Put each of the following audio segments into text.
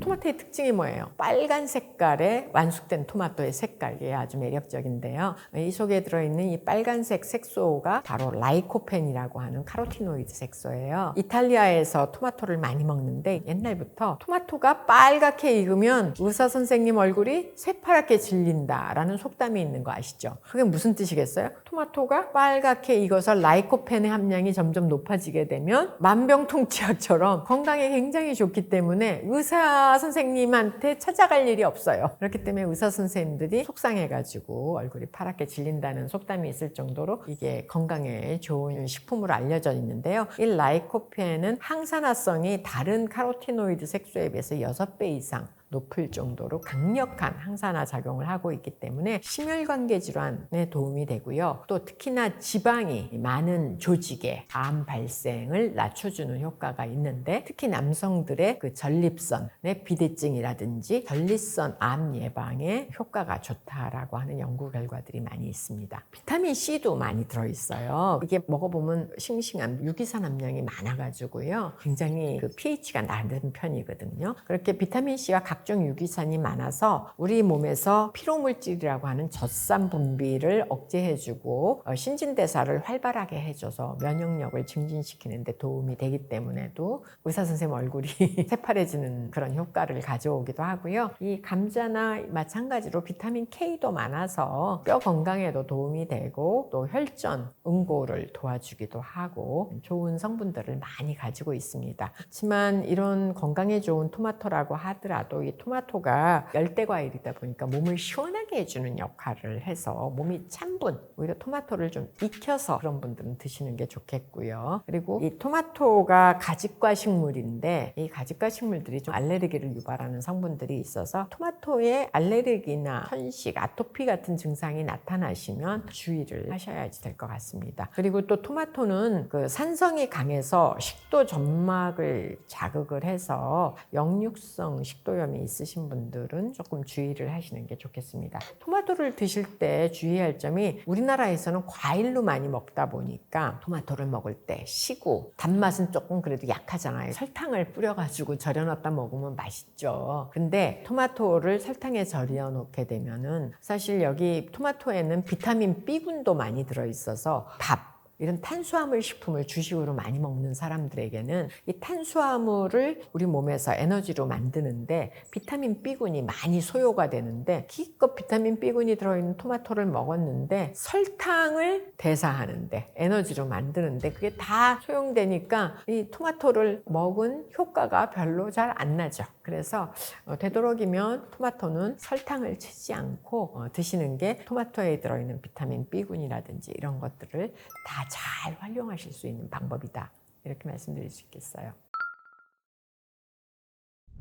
토마토의 특징이 뭐예요? 빨간 색깔의 완숙된 토마토의 색깔이 아주 매력적인데요. 이 속에 들어있는 이 빨간색 색소가 바로 라이코펜이라고 하는 카로티노이드 색소예요. 이탈리아에서 토마토를 많이 먹는데 옛날부터 토마토가 빨갛게 익으면 의사 선생님 얼굴이 새파랗게 질린다라는 속담이 있는 거 아시죠? 그게 무슨 뜻이겠어요? 토마토가 빨갛게 익어서 라이코펜의 함량이 점점 높아지게 되면 만병통치약처럼 건강에 굉장히 좋기 때문에 의사 선생님한테 찾아갈 일이 없어요. 그렇기 때문에 의사 선생님들이 속상해가지고 얼굴이 파랗게 질린다는 속담이 있을 정도로 이게 건강에 좋은 식품으로 알려져 있는데요. 이 라이코펜은 항산화성이 다른 카로티노이드 색소에 비해서 6배 이상 높을 정도로 강력한 항산화 작용을 하고 있기 때문에 심혈관계 질환에 도움이 되고요. 또 특히나 지방이 많은 조직의 암 발생을 낮춰주는 효과가 있는데 특히 남성들의 그 전립선의 비대증이라든지 전립선 암 예방에 효과가 좋다라고 하는 연구 결과들이 많이 있습니다. 비타민 C도 많이 들어있어요. 이게 먹어보면 싱싱한 유기산 함량이 많아가지고요. 굉장히 그 pH가 낮은 편이거든요. 그렇게 비타민 C와 각종 유기산이 많아서 우리 몸에서 피로물질이라고 하는 젖산 분비를 억제해주고 어, 신진대사를 활발하게 해줘서 면역력을 증진시키는 데 도움이 되기 때문에도 의사 선생님 얼굴이 새파래지는 그런 효과를 가져오기도 하고요. 이 감자나 마찬가지로 비타민 K도 많아서 뼈 건강에도 도움이 되고 또 혈전, 응고를 도와주기도 하고 좋은 성분들을 많이 가지고 있습니다. 그렇지만 이런 건강에 좋은 토마토라고 하더라도 이 토마토가 열대 과일이다 보니까 몸을 시원하게 해주는 역할을 해서 몸이 찬 분, 오히려 토마토를 좀 익혀서 그런 분들은 드시는 게 좋겠고요. 그리고 이 토마토가 가집과 식물인데 이 가집과 식물들이 좀 알레르기를 유발하는 성분들이 있어서 토마토에 알레르기나 현식, 아토피 같은 증상이 나타나시면 주의를 하셔야지 될 것 같습니다. 그리고 또 토마토는 그 산성이 강해서 식도 점막을 자극을 해서 역류성 식도염이 있으신 분들은 조금 주의를 하시는 게 좋겠습니다. 토마토를 드실 때 주의할 점이 우리나라에서는 과일로 많이 먹다 보니까 토마토를 먹을 때 시고 단맛은 조금 그래도 약하잖아요. 설탕을 뿌려가지고 절여놨다 먹으면 맛있죠. 근데 토마토를 설탕에 절여 놓게 되면은 사실 여기 토마토에는 비타민 B군도 많이 들어있어서 밥 이런 탄수화물 식품을 주식으로 많이 먹는 사람들에게는 이 탄수화물을 우리 몸에서 에너지로 만드는데 비타민 B군이 많이 소요가 되는데 기껏 비타민 B군이 들어있는 토마토를 먹었는데 설탕을 대사하는데 에너지로 만드는데 그게 다 소용되니까 이 토마토를 먹은 효과가 별로 잘 안 나죠. 그래서 어, 되도록이면 토마토는 설탕을 치지 않고 어, 드시는 게 토마토에 들어있는 비타민 B군이라든지 이런 것들을 다잘 활용하실 수 있는 방법이다. 이렇게 말씀드릴 수 있겠어요.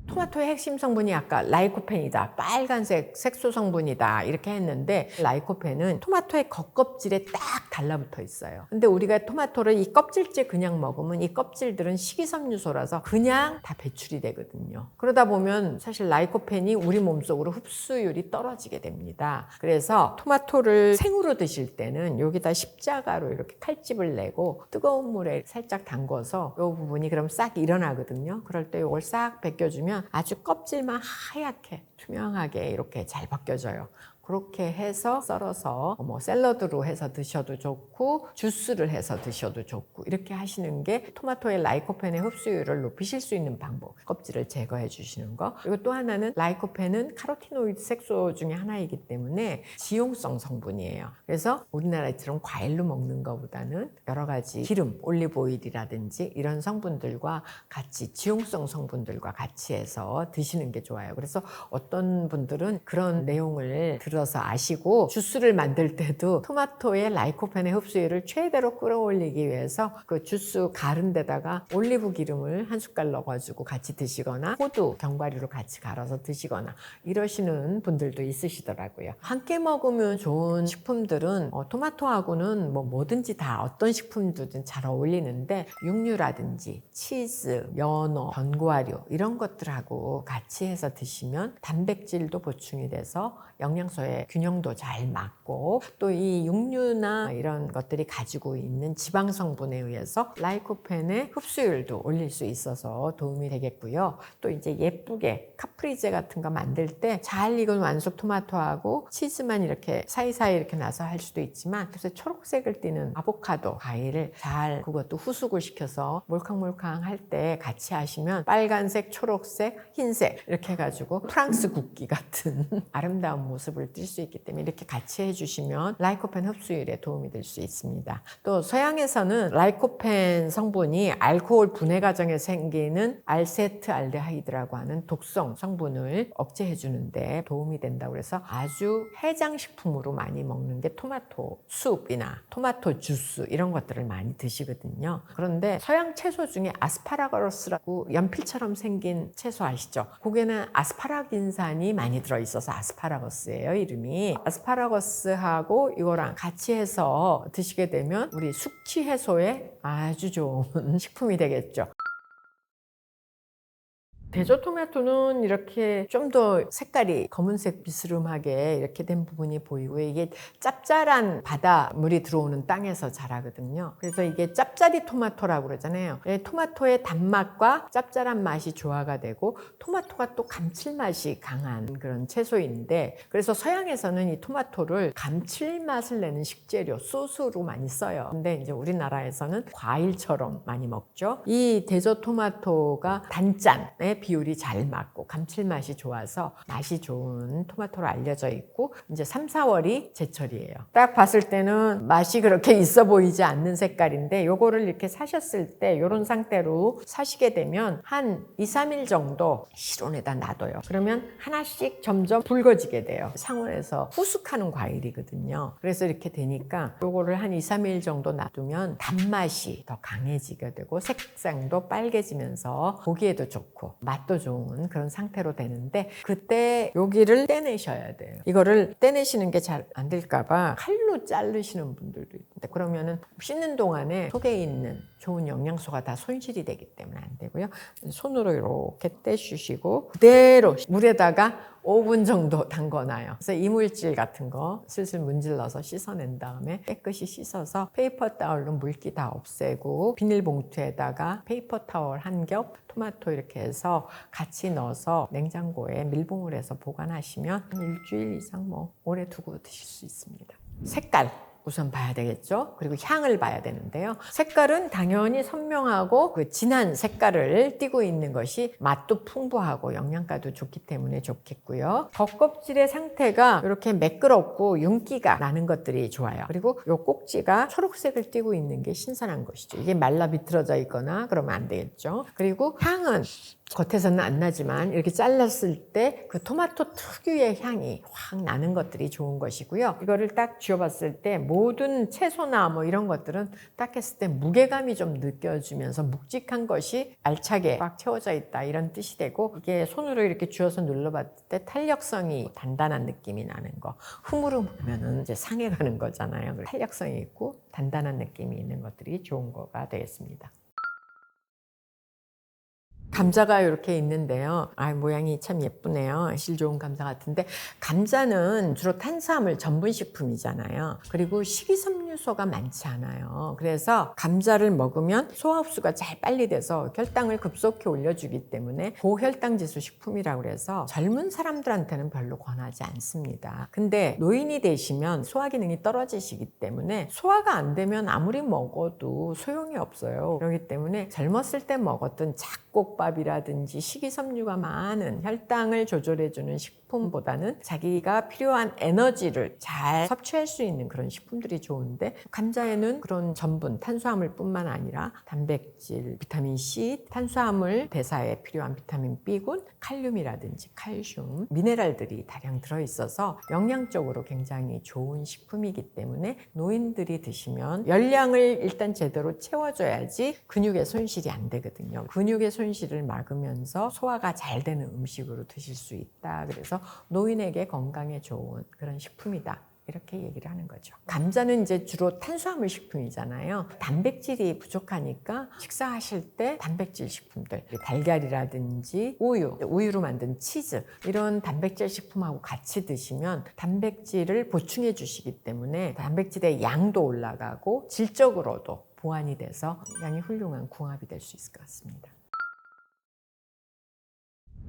토마토의 핵심 성분이 아까 라이코펜이다. 빨간색 색소 성분이다. 이렇게 했는데 라이코펜은 토마토의 겉껍질에 딱 달라붙어 있어요. 근데 우리가 토마토를 이 껍질째 그냥 먹으면 이 껍질들은 식이섬유소라서 그냥 다 배출이 되거든요. 그러다 보면 사실 라이코펜이 우리 몸속으로 흡수율이 떨어지게 됩니다. 그래서 토마토를 생으로 드실 때는 여기다 십자가로 이렇게 칼집을 내고 뜨거운 물에 살짝 담궈서 이 부분이 그럼 싹 일어나거든요. 그럴 때 이걸 싹 벗겨주면 아주 껍질만 하얗게 투명하게 이렇게 잘 벗겨져요. 그렇게 해서 썰어서 뭐 샐러드로 해서 드셔도 좋고 주스를 해서 드셔도 좋고 이렇게 하시는 게 토마토의 라이코펜의 흡수율을 높이실 수 있는 방법 껍질을 제거해 주시는 거. 그리고 또 하나는 라이코펜은 카로티노이드 색소 중에 하나이기 때문에 지용성 성분이에요. 그래서 우리나라처럼 과일로 먹는 것보다는 여러 가지 기름 올리브 오일이라든지 이런 성분들과 같이 지용성 성분들과 같이 해서 드시는 게 좋아요. 그래서 어떤 분들은 그런 내용을 들어 들어서 아시고 주스를 만들 때도 토마토의 라이코펜의 흡수율을 최대로 끌어올리기 위해서 그 주스 가른 데다가 올리브 기름을 한 숟갈 넣어가지고 같이 드시거나 호두 견과류로 같이 갈아서 드시거나 이러시는 분들도 있으시더라고요. 함께 먹으면 좋은 식품들은 어, 토마토하고는 뭐 뭐든지 다 어떤 식품들든 잘 어울리는데 육류라든지 치즈, 연어, 견과류 이런 것들하고 같이 해서 드시면 단백질도 보충이 돼서 영양소 영양소의 균형도 잘 맞고 또 이 육류나 이런 것들이 가지고 있는 지방 성분에 의해서 라이코펜의 흡수율도 올릴 수 있어서 도움이 되겠고요. 또 이제 예쁘게 카프리제 같은 거 만들 때 잘 익은 완숙 토마토하고 치즈만 이렇게 사이사이 이렇게 나서 할 수도 있지만 그래서 초록색을 띠는 아보카도 과일을 잘 그것도 후숙을 시켜서 몰캉몰캉 할 때 같이 하시면 빨간색, 초록색, 흰색 이렇게 해가지고 프랑스 국기 같은 아름다운 모습을 띌수 있기 때문에 이렇게 같이 해주시면 라이코펜 흡수율에 도움이 될 수 있습니다. 또 서양에서는 라이코펜 성분이 알코올 분해 과정에 생기는 알세트 알데하이드라고 하는 독성 성분을 억제해 주는데 도움이 된다고 해서 아주 해장식품으로 많이 먹는 게 토마토 숲이나 토마토 주스 이런 것들을 많이 드시거든요. 그런데 서양 채소 중에 아스파라거스라고 연필처럼 생긴 채소 아시죠? 거기에는 아스파라긴산이 많이 들어 있어서 아스파라거스예요, 이름이. 아스파라거스하고 이거랑 같이 해서 드시게 되면 우리 숙취 해소에 아주 좋은 식품이 되겠죠. 대저 토마토는 이렇게 좀 더 색깔이 검은색 비스름하게 이렇게 된 부분이 보이고요. 이게 짭짤한 바다물이 들어오는 땅에서 자라거든요. 그래서 이게 짭짜리 토마토라고 그러잖아요. 예, 토마토의 단맛과 짭짤한 맛이 조화가 되고 토마토가 또 감칠맛이 강한 그런 채소인데 그래서 서양에서는 이 토마토를 감칠맛을 내는 식재료, 소스로 많이 써요. 근데 이제 우리나라에서는 과일처럼 많이 먹죠. 이 대저 토마토가 단짠 의 비율이 잘 맞고 감칠맛이 좋아서 맛이 좋은 토마토로 알려져 있고 이제 3, 4월이 제철이에요. 딱 봤을 때는 맛이 그렇게 있어 보이지 않는 색깔인데 요거를 이렇게 사셨을 때 요런 상태로 사시게 되면 한 2, 3일 정도 실온에다 놔둬요. 그러면 하나씩 점점 붉어지게 돼요. 상온에서 후숙하는 과일이거든요. 그래서 이렇게 되니까 요거를 한 2, 3일 정도 놔두면 단맛이 더 강해지게 되고 색상도 빨개지면서 보기에도 좋고 맛도 좋은 그런 상태로 되는데 그때 여기를 떼내셔야 돼요. 이거를 떼내시는 게 잘 안 될까봐 칼로 자르시는 분들도 있는데 그러면은 씻는 동안에 속에 있는 좋은 영양소가 다 손실이 되기 때문에 안 되고요. 손으로 이렇게 떼주시고 그대로 물에다가 5분 정도 담궈놔요. 그래서 이물질 같은 거 슬슬 문질러서 씻어낸 다음에 깨끗이 씻어서 페이퍼 타월로 물기 다 없애고 비닐봉투에다가 페이퍼 타월 한 겹, 토마토 이렇게 해서 같이 넣어서 냉장고에 밀봉을 해서 보관하시면 한 일주일 이상 뭐 오래 두고 드실 수 있습니다. 색깔. 우선 봐야 되겠죠. 그리고 향을 봐야 되는데요. 색깔은 당연히 선명하고 그 진한 색깔을 띠고 있는 것이 맛도 풍부하고 영양가도 좋기 때문에 좋겠고요. 겉껍질의 상태가 이렇게 매끄럽고 윤기가 나는 것들이 좋아요. 그리고 이 꼭지가 초록색을 띠고 있는 게 신선한 것이죠. 이게 말라 비틀어져 있거나 그러면 안 되겠죠. 그리고 향은 겉에서는 안 나지만 이렇게 잘랐을 때 그 토마토 특유의 향이 확 나는 것들이 좋은 것이고요. 이거를 딱 쥐어봤을 때 모든 채소나 뭐 이런 것들은 딱 했을 때 무게감이 좀 느껴지면서 묵직한 것이 알차게 꽉 채워져 있다 이런 뜻이 되고 이게 손으로 이렇게 쥐어서 눌러봤을 때 탄력성이 단단한 느낌이 나는 거 흐물흐물하면은 이제 상해가는 거잖아요. 탄력성이 있고 단단한 느낌이 있는 것들이 좋은 거가 되겠습니다. 감자가 이렇게 있는데요. 아, 모양이 참 예쁘네요. 실 좋은 감자 같은데 감자는 주로 탄수화물 전분 식품이잖아요. 그리고 식이섬유소가 많지 않아요. 그래서 감자를 먹으면 소화 흡수가 잘 빨리 돼서 혈당을 급속히 올려주기 때문에 고혈당 지수 식품이라고 그래서 젊은 사람들한테는 별로 권하지 않습니다. 근데 노인이 되시면 소화 기능이 떨어지시기 때문에 소화가 안 되면 아무리 먹어도 소용이 없어요. 그렇기 때문에 젊었을 때 먹었던 잡곡밥 이라든지 식이섬유가 많은 혈당을 조절해주는 식품보다는 자기가 필요한 에너지를 잘 섭취할 수 있는 그런 식품들이 좋은데 감자에는 그런 전분, 탄수화물뿐만 아니라 단백질, 비타민 C, 탄수화물 대사에 필요한 비타민 B군, 칼륨이라든지 칼슘, 미네랄들이 다량 들어 있어서 영양적으로 굉장히 좋은 식품이기 때문에 노인들이 드시면 열량을 일단 제대로 채워줘야지 근육의 손실이 안 되거든요. 근육의 손실 을 막으면서 소화가 잘 되는 음식으로 드실 수 있다. 그래서 노인에게 건강에 좋은 그런 식품이다. 이렇게 얘기를 하는 거죠. 감자는 이제 주로 탄수화물 식품이잖아요. 단백질이 부족하니까 식사하실 때 단백질 식품들, 달걀이라든지 우유, 우유로 만든 치즈 이런 단백질 식품하고 같이 드시면 단백질을 보충해 주시기 때문에 단백질의 양도 올라가고 질적으로도 보완이 돼서 양이 훌륭한 궁합이 될 수 있을 것 같습니다.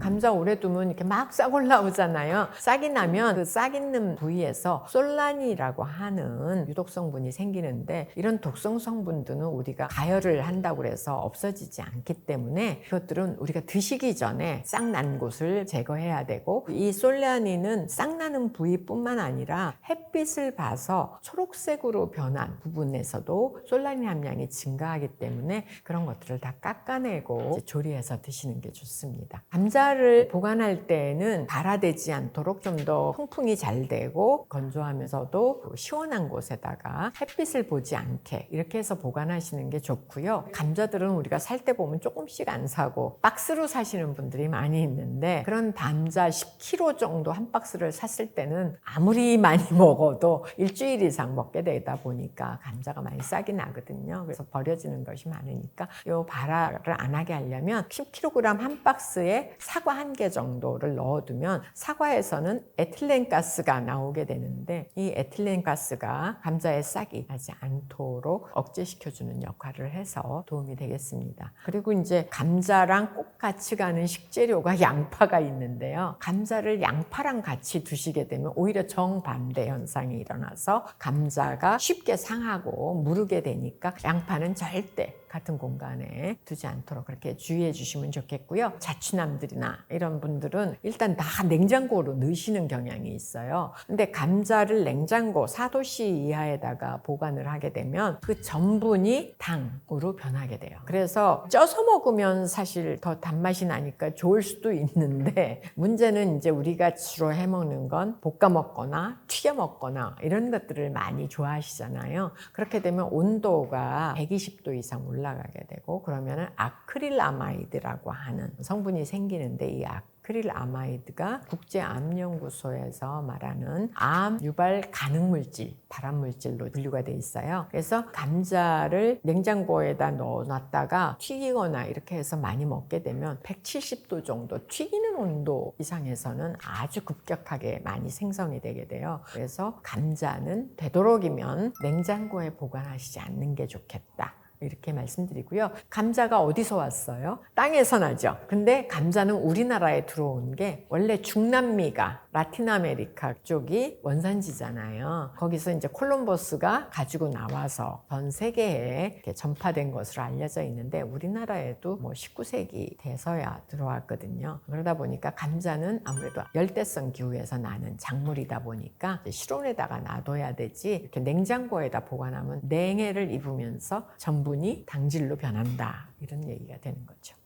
감자 오래 두면 이렇게 막 싹 올라오잖아요. 싹이 나면 그 싹 있는 부위에서 솔라니라고 하는 유독 성분이 생기는데 이런 독성 성분들은 우리가 가열을 한다고 해서 없어지지 않기 때문에 그것들은 우리가 드시기 전에 싹 난 곳을 제거해야 되고 이 솔라니는 싹 나는 부위뿐만 아니라 햇빛을 봐서 초록색으로 변한 부분에서도 솔라니 함량이 증가하기 때문에 그런 것들을 다 깎아내고 조리해서 드시는 게 좋습니다. 감자 감자를 보관할 때에는 발화되지 않도록 좀 더 통풍이 잘 되고 건조하면서도 그 시원한 곳에다가 햇빛을 보지 않게 이렇게 해서 보관하시는 게 좋고요. 감자들은 우리가 살 때 보면 조금씩 안 사고 박스로 사시는 분들이 많이 있는데 그런 감자 10kg 정도 한 박스를 샀을 때는 아무리 많이 먹어도 일주일 이상 먹게 되다 보니까 감자가 많이 싹이 나거든요. 그래서 버려지는 것이 많으니까 이 발화를 안 하게 하려면 10kg 한 박스에 사과 한 개 정도를 넣어두면 사과에서는 에틸렌 가스가 나오게 되는데 이 에틸렌 가스가 감자에 싹이 나지 않도록 억제시켜주는 역할을 해서 도움이 되겠습니다. 그리고 이제 감자랑 꼭 같이 가는 식재료가 양파가 있는데요. 감자를 양파랑 같이 두시게 되면 오히려 정반대 현상이 일어나서 감자가 쉽게 상하고 무르게 되니까 양파는 절대 같은 공간에 두지 않도록 그렇게 주의해 주시면 좋겠고요. 자취남들이나 이런 분들은 일단 다 냉장고로 넣으시는 경향이 있어요. 근데 감자를 냉장고 4도씨 이하에다가 보관을 하게 되면 그 전분이 당으로 변하게 돼요. 그래서 쪄서 먹으면 사실 더 단맛이 나니까 좋을 수도 있는데 문제는 이제 우리가 주로 해 먹는 건 볶아 먹거나 튀겨 먹거나 이런 것들을 많이 좋아하시잖아요. 그렇게 되면 온도가 120도 이상 올라 올라가게 되고 그러면은 아크릴아마이드라고 하는 성분이 생기는데 이 아크릴아마이드가 국제암연구소에서 말하는 암 유발 가능 물질, 발암 물질로 분류가 돼 있어요. 그래서 감자를 냉장고에다 넣어놨다가 튀기거나 이렇게 해서 많이 먹게 되면 170도 정도 튀기는 온도 이상에서는 아주 급격하게 많이 생성이 되게 돼요. 그래서 감자는 되도록이면 냉장고에 보관하시지 않는 게 좋겠다. 이렇게 말씀드리고요. 감자가 어디서 왔어요? 땅에서 나죠. 근데 감자는 우리나라에 들어온 게 원래 중남미가 라틴 아메리카 쪽이 원산지잖아요. 거기서 이제 콜럼버스가 가지고 나와서 전 세계에 전파된 것으로 알려져 있는데 우리나라에도 뭐 19세기 돼서야 들어왔거든요. 그러다 보니까 감자는 아무래도 열대성 기후에서 나는 작물이다 보니까 실온에다가 놔둬야 되지 이렇게 냉장고에다 보관하면 냉해를 입으면서 전분이 당질로 변한다. 이런 얘기가 되는 거죠.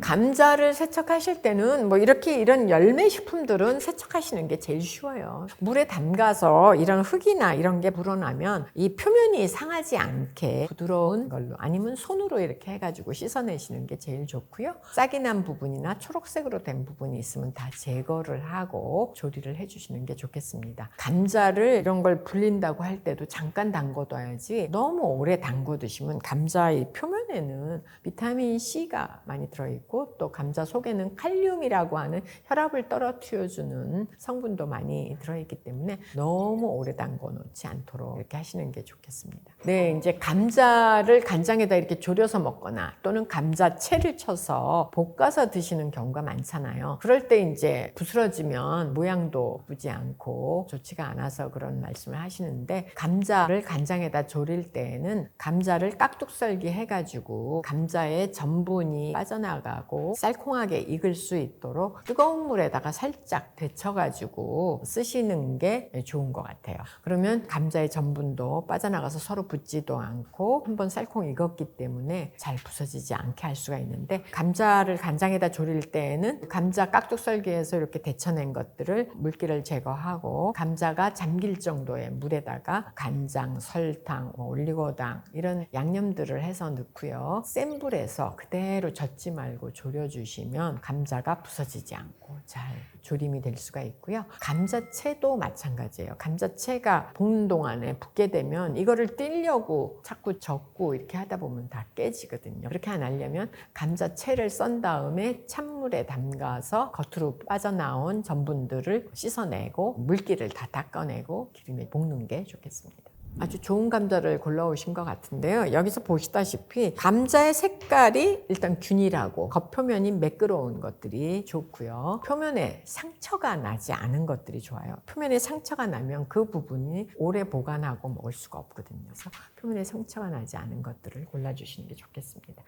감자를 세척하실 때는 뭐 이렇게 이런 열매 식품들은 세척하시는 게 제일 쉬워요. 물에 담가서 이런 흙이나 이런 게 불어나면 이 표면이 상하지 않게 부드러운 걸로 아니면 손으로 이렇게 해가지고 씻어내시는 게 제일 좋고요. 싹이 난 부분이나 초록색으로 된 부분이 있으면 다 제거를 하고 조리를 해주시는 게 좋겠습니다. 감자를 이런 걸 불린다고 할 때도 잠깐 담궈둬야지 너무 오래 담궈 두시면 감자의 표면에는 비타민 C가 많이 들어있고 있고 또 감자 속에는 칼륨이라고 하는 혈압을 떨어뜨려주는 성분도 많이 들어있기 때문에 너무 오래 담궈 놓지 않도록 이렇게 하시는 게 좋겠습니다. 네, 이제 감자를 간장에다 이렇게 졸여서 먹거나 또는 감자채를 쳐서 볶아서 드시는 경우가 많잖아요. 그럴 때 이제 부스러지면 모양도 예쁘지 않고 좋지가 않아서 그런 말씀을 하시는데 감자를 간장에다 졸일 때에는 감자를 깍둑썰기 해가지고 감자의 전분이 빠져나가 나고 쌀콩하게 익을 수 있도록 뜨거운 물에다가 살짝 데쳐가지고 쓰시는 게 좋은 것 같아요. 그러면 감자의 전분도 빠져나가서 서로 붙지도 않고 한번 쌀콩 익었기 때문에 잘 부서지지 않게 할 수가 있는데 감자를 간장에다 졸일 때에는 감자 깍둑 썰기해서 이렇게 데쳐낸 것들을 물기를 제거하고 감자가 잠길 정도의 물에다가 간장, 설탕, 뭐 올리고당 이런 양념들을 해서 넣고요. 센 불에서 그대로 젓지 말고 졸여주시면 감자가 부서지지 않고 잘 조림이 될 수가 있고요. 감자채도 마찬가지예요. 감자채가 볶는 동안에 붓게 되면 이거를 띨려고 자꾸 젓고 이렇게 하다 보면 다 깨지거든요. 그렇게 안 하려면 감자채를 썬 다음에 찬물에 담가서 겉으로 빠져나온 전분들을 씻어내고 물기를 다 닦아내고 기름에 볶는 게 좋겠습니다. 아주 좋은 감자를 골라오신 것 같은데요. 여기서 보시다시피 감자의 색깔이 일단 균일하고 겉표면이 매끄러운 것들이 좋고요. 표면에 상처가 나지 않은 것들이 좋아요. 표면에 상처가 나면 그 부분이 오래 보관하고 먹을 수가 없거든요. 그래서 표면에 상처가 나지 않은 것들을 골라주시는 게 좋겠습니다.